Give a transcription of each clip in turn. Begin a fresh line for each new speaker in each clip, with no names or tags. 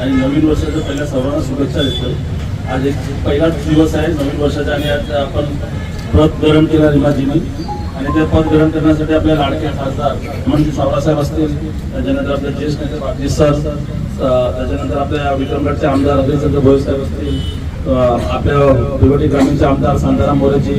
आणि नवीन वर्षाच्या पहिल्या सर्वांना शुभेच्छा देतो. आज एक पहिलाच दिवस आहे नवीन वर्षाचा आणि आज आपण पद ग्रहण केला रिमाजीने. आणि ते पद ग्रहण करण्यासाठी आपल्या लाडके खासदार म्हणजे सावरासाहेब असतील त्याच्यानंतर आपले ज्येष्ठ नेते पाटील सर त्याच्यानंतर आपल्या विक्रमगडचे आमदार अभिचंद्र भोये साहेब असतील आपल्या भिवटी ग्रामीणचे आमदार शांताराम मोरेजी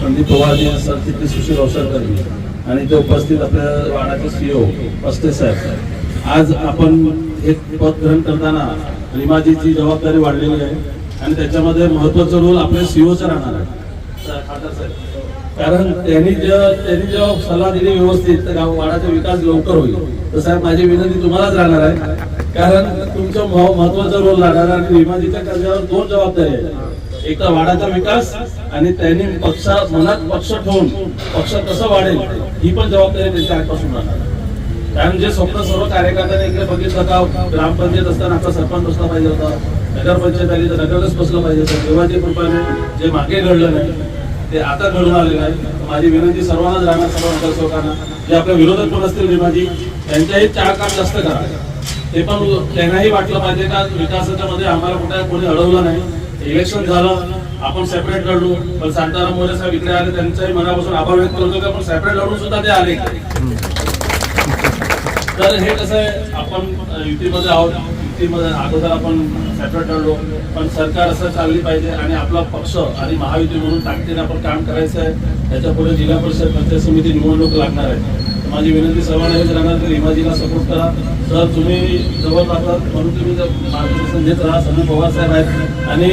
संदीप पवारजी सरचिटणीस सुशील अवसरकर आणि ते उपस्थित आपल्या वाडाचे सीओ पस्ते साहेब. आज आपण हे पद ग्रहण करताना रिमाजीची जबाबदारी वाढलेली आहे आणि त्याच्यामध्ये महत्त्वाचा रोल आपल्या सीओचा राहणार आहे. कारण त्यांनी जे त्यांनी जेव्हा सल्ला दिली व्यवस्थित तर वाडाचा विकास लवकर होईल. तर साहेब माझी विनंती तुम्हालाच राहणार आहे. कारण तुमचं मह- महत्त्वाचा रोल राहणार आहे आणि विमाजीच्या कर्जावर दोन जबाबदारी आहेत. एक तर वाडाचा विकास आणि त्यांनी पक्षा मनात पक्ष ठेवून पक्ष कसं वाढेल ही पण जबाबदारी त्यांच्या हातपासून राहणार आहे. कारण जे स्वप्न सर्व कार्यकर्त्यांनी इकडे बघितलं का ग्रामपंचायत असताना आपला सरपंच बसला पाहिजे होता नगरपंचायत आली तर नगरच बसलं पाहिजे होतं. देवाची कृपाने जे मागे घडलं नाही ते आता घडून आलेलं आहे. माझी विनंती सर्वांनाच राहणार सर्व नगरसेवकांना जे आपल्या विरोधक पण असतील माझी त्यांच्याही चार काम जास्त करा. ते पण त्यांनाही वाटलं पाहिजे का विकासाच्या मध्ये आम्हाला कुठे कोणी अडवलं नाही. इलेक्शन झालं आपण सेपरेट लढलो. पण शांताराम मोरे साहेब इकडे आले त्यांच्याही मनापासून आभार व्यक्त करतो की आपण सेपरेट लढून सुद्धा ते आले. तर हे कसं आहे आपण युतीमध्ये आहोत. युतीमध्ये अगोदर आपण सेपरेट ठरलो पण सरकार असं चालली पाहिजे आणि आपला पक्ष आणि महायुती म्हणून ताकदीने आपण काम करायचं आहे. त्याच्या पुढे जिल्हा परिषद पंचायत समिती निवडणूक लागणार आहे. माझी विनंती सर्वांना येत राहणार की हिमाजीला सपोर्ट करा. सर तुम्ही जवळ राहतात म्हणून तुम्ही जर मार्गदर्शन देत राहा संदीप पवार साहेब आहेत. आणि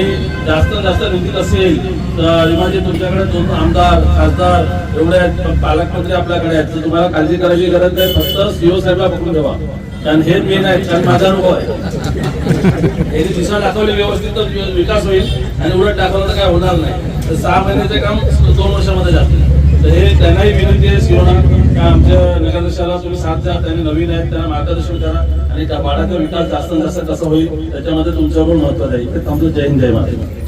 जास्त जास्त विनंती असेल तर हिमाजी तुमच्याकडे दोन आमदार खासदार एवढे आहेत पालकमंत्री आपल्याकडे आहेत. तर तुम्हाला काळजी करायची गरज नाही फक्त सीओ साहेबला पकडून ठेवा. कारण हे मेन आहे कारण माझा अनुभव आहे. हे दिशा दाखवली व्यवस्थित तर विकास होईल. आणि उलट दाखवलं तर काय होणार नाही. तर सहा महिन्याचे काम दोन वर्षामध्ये जातील तर हे त्यांनाही विनंती का आमच्या नगरदशाला तुम्ही साथ द्या त्यांनी नवीन आहेत त्यांना मार्गदर्शन करा आणि त्या बाळाचा विकास जास्त जास्त कसा होईल त्याच्यामध्ये तुमचं पण महत्त्व आहे. इथे थांबतो जय हिंद जय महाराज